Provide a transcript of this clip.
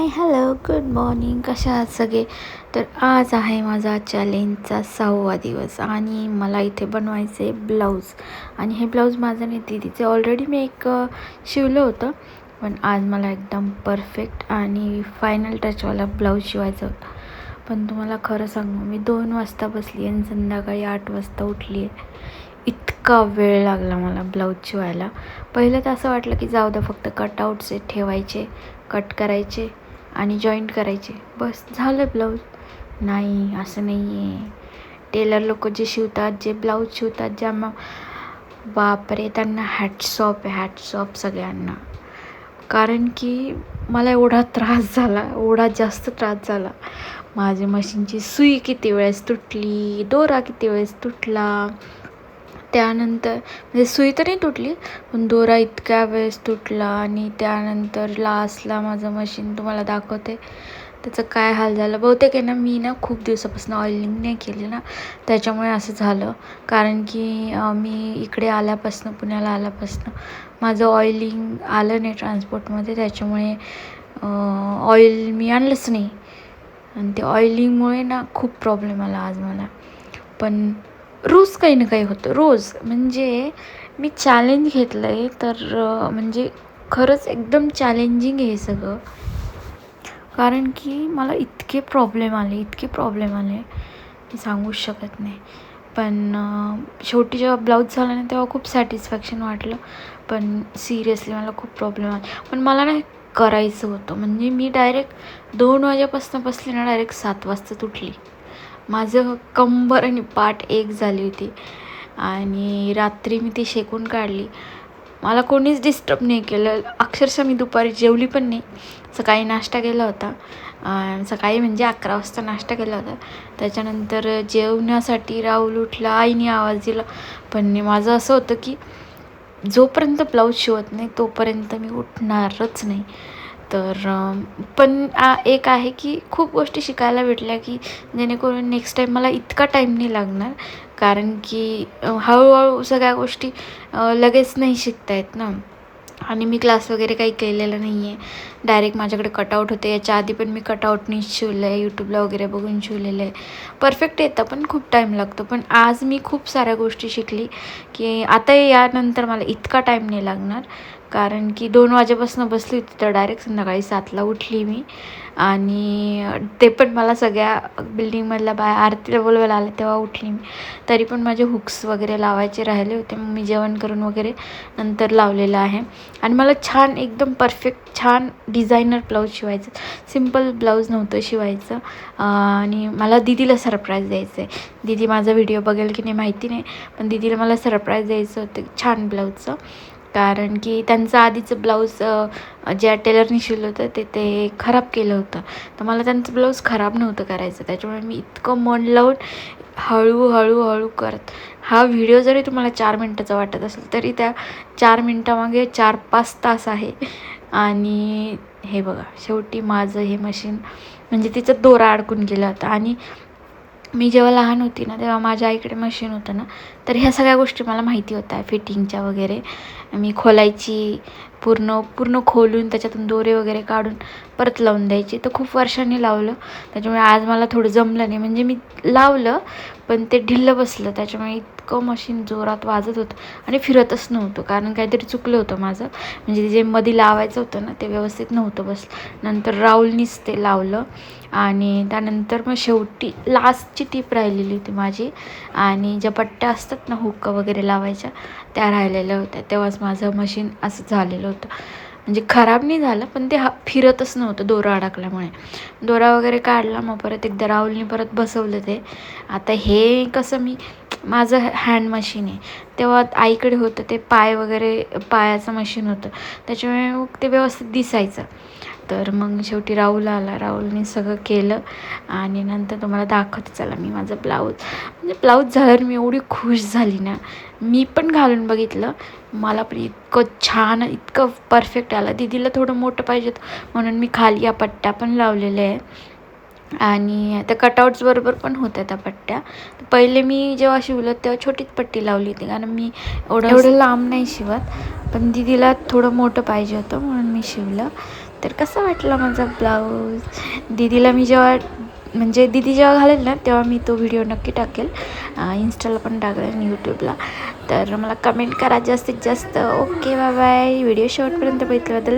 Hi hello good morning कशा आहात सगळे? तर आज आहे माझा चॅलेंजचा सहावा दिवस आणि मला इथे बनवायचे ब्लाऊज आणि हे ब्लाऊज माझं नाही दीदीचे ऑलरेडी मी एक शिवलं होतं. पण आज मला एकदम परफेक्ट आणि फायनल टचवाला ब्लाऊज शिवायचा होता. पण तुम्हाला खरं सांगू मी दोन वाजता बसली आणि संध्याकाळी आठ वाजता उठली आहे इतका वेळ लागला मला ब्लाऊज शिवायला. पहिलं तर असं वाटलं की जाऊ द्या फक्त कटआउट्स ठेवायचे कट करायचे. आणि जॉईंट करायचे. बस झालं ब्लाऊज नाही असं नाही आहे टेलर लोक जे शिवतात जे ब्लाऊज शिवतात ज्या मग बापरे त्यांना हॅटसॉप आहे हॅटसॉप सगळ्यांना. कारण की मला एवढा त्रास झाला एवढा जास्त त्रास झाला. माझ्या मशीनची सुई किती वेळेस तुटली दोरा किती वेळेस तुटला त्यानंतर म्हणजे सुई तर नाही तुटली पण दोरा इतक्या वेळेस तुटला आणि त्यानंतर लास्टला माझं मशीन तुम्हाला दाखवते. त्याचं काय हाल झालं? बहुतेक आहे ना मी ना खूप दिवसापासून ऑइलिंग नाही केली ना. त्याच्यामुळे असं झालं. कारण की मी इकडे आल्यापासनं पुण्याला आल्यापासनं माझं ऑइलिंग आलं नाही ट्रान्सपोर्टमध्ये त्याच्यामुळे ऑइल मी आणलंच नाही. आणि ते ऑइलिंगमुळे ना खूप प्रॉब्लेम आला आज मला. पण रोज काही ना काही होतं रोज. म्हणजे मी चॅलेंज घेतलं आहे तर म्हणजे खरंच एकदम चॅलेंजिंग आहे सगळं. कारण की मला इतके प्रॉब्लेम आले इतके प्रॉब्लेम आले मी सांगूच शकत नाही. पण शेवटी जेव्हा ब्लाऊज झाला ना तेव्हा खूप सॅटिस्फॅक्शन वाटलं. पण सिरियसली मला खूप प्रॉब्लेम आला. पण मला ना करायचं होतं. म्हणजे मी डायरेक्ट दोन वाजेपासून बसली ना डायरेक्ट सात वाजता तुटली. माझं कंबर आणि पाठ एक झाली होती. आणि रात्री मी ती शेकून काढली. मला कोणीच डिस्टर्ब नाही केलं. अक्षरशः मी दुपारी जेवली पण नाही. सकाळी नाश्ता केला होता. सकाळी म्हणजे अकरा वाजता नाश्ता केला होता. त्याच्यानंतर जेवण्यासाठी राहुल उठला आईने आवाज दिला. पण माझं असं होतं की जोपर्यंत ब्लाऊज शिवत नाही तोपर्यंत मी उठणारच नाही. तर पण आ- एक आहे की खूप गोष्टी शिकायला भेटल्या की जेणेकरून नेक्स्ट टाईम मला इतका टाईम नाही लागणार. कारण की हळूहळू सगळ्या गोष्टी लगेच नाही शिकता येत ना. आणि मी क्लास वगैरे काही केलेलं नाही आहे डायरेक्ट माझ्याकडे कटआउट होते. याच्या आधी पण मी कटआउटनीच शिवलं आहे यूट्यूबला वगैरे बघून शिवलेलं आहे. परफेक्ट येतं पण खूप टाईम लागतो. पण आज मी खूप साऱ्या गोष्टी शिकली की आता यानंतर मला इतका टाईम नाही लागणार. कारण की दोन वाजेपासून बसली होती तर डायरेक्ट संध्याकाळी सातला उठली मी. आणि ते पण मला सगळ्या बिल्डिंगमधल्या बाय आरतीला बोलवायला आले तेव्हा उठली मी. तरी पण माझे हुक्स वगैरे लावायचे राहिले होते. मग मी जेवण करून वगैरे नंतर लावलेलं आहे. आणि मला छान एकदम परफेक्ट छान डिझायनर ब्लाऊज शिवायचं. सिंपल ब्लाऊज नव्हतं शिवायचं. आणि मला दिदीला सरप्राईज द्यायचं आहे दिदी माझा व्हिडिओ बघेल की नाही माहिती नाही पण दिदीला मला सरप्राईज द्यायचं होतं. छान ब्लाऊजचं कारण की त्यांचं आधीचं ब्लाऊज ज्या टेलरनी शिवलं होतं ते ते खराब केलं होतं. तर मला त्यांचं ब्लाऊज खराब नव्हतं करायचं. त्याच्यामुळे मी इतकं मन लावून हळूहळू हळू करत. हा व्हिडिओ जरी तुम्हाला चार मिनटाचा वाटत असेल तरी त्या चार मिनटामागे चार पाच तास आहे. आणि हे बघा शेवटी माझं हे मशीन म्हणजे तिचा दोरा अडकून गेला होता. आणि मी जेव्हा लहान होती ना तेव्हा माझ्या आईकडे मशीन होतं ना तर ह्या सगळ्या गोष्टी मला माहिती होत्या फिटिंगच्या वगैरे. मी खोलायची पूर्ण पूर्ण खोलून त्याच्यातून दोरे वगैरे काढून परत लावून द्यायची. तर खूप वर्षांनी लावलं. त्याच्यामुळे आज मला थोडं जमलं नाही. म्हणजे मी लावलं पण ते ढिल्लं बसलं. त्याच्यामुळे इतकं मशीन जोरात वाजत होतं आणि फिरतच नव्हतं. कारण काहीतरी चुकलं होतं माझं. म्हणजे जे मध्ये लावायचं होतं ना ते व्यवस्थित नव्हतं बसलं. नंतर राहुलनीच ते लावलं. आणि त्यानंतर मग शेवटी लास्टची टीप राहिलेली होती माझी. आणि ज्या पट्ट्या असतात ना हुक्क वगैरे लावायच्या त्या राहिलेल्या होत्या. तेव्हाच माझं मशीन असं झालेलं होतं. म्हणजे खराब नाही झालं पण ते हा फिरतच नव्हतं दोरा अडकल्यामुळे. दोरा वगैरे काढला मग परत एकदा राहुलनी परत बसवलं ते. आता हे कसं मी माझं हँड मशीन आहे. तेव्हा आईकडे होतं ते पाय वगैरे पायाचं मशीन होतं. त्याच्यामुळे मग ते व्यवस्थित दिसायचं. तर मग शेवटी राहुल आला. राहुलने सगळं केलं आणि नंतर तुम्हाला दाखवते. चला मी माझं ब्लाऊज म्हणजे ब्लाऊज झाल्यावर मी एवढी खुश झाली ना. मी पण घालून बघितलं. मला पण इतकं छान इतकं परफेक्ट आलं. दीदीला थोडं मोठं पाहिजे होतं म्हणून मी खाली या पट्ट्या पण लावलेल्या आहे आणि त्या कटआउट्स बरोबर पण होत्या त्या पट्ट्या. पहिले मी जेव्हा शिवलं तेव्हा छोटीच पट्टी लावली होती. कारण मी एवढं एवढं लांब नाही शिवत. पण दीदीला थोडं मोठं पाहिजे होतं म्हणून मी शिवलं. तर कसा वाटला माझा ब्लाऊज? दीदीला मी जेव्हा म्हणजे दीदी जेव्हा घालेल ना तेव्हा मी तो व्हिडिओ नक्की टाकेल. इन्स्टाला पण टाकेल आणि यूट्यूबला तर मला कमेंट करा जास्तीत जास्त. ओके बाय बाय व्हिडिओ शेवटपर्यंत बघितल्याबद्दल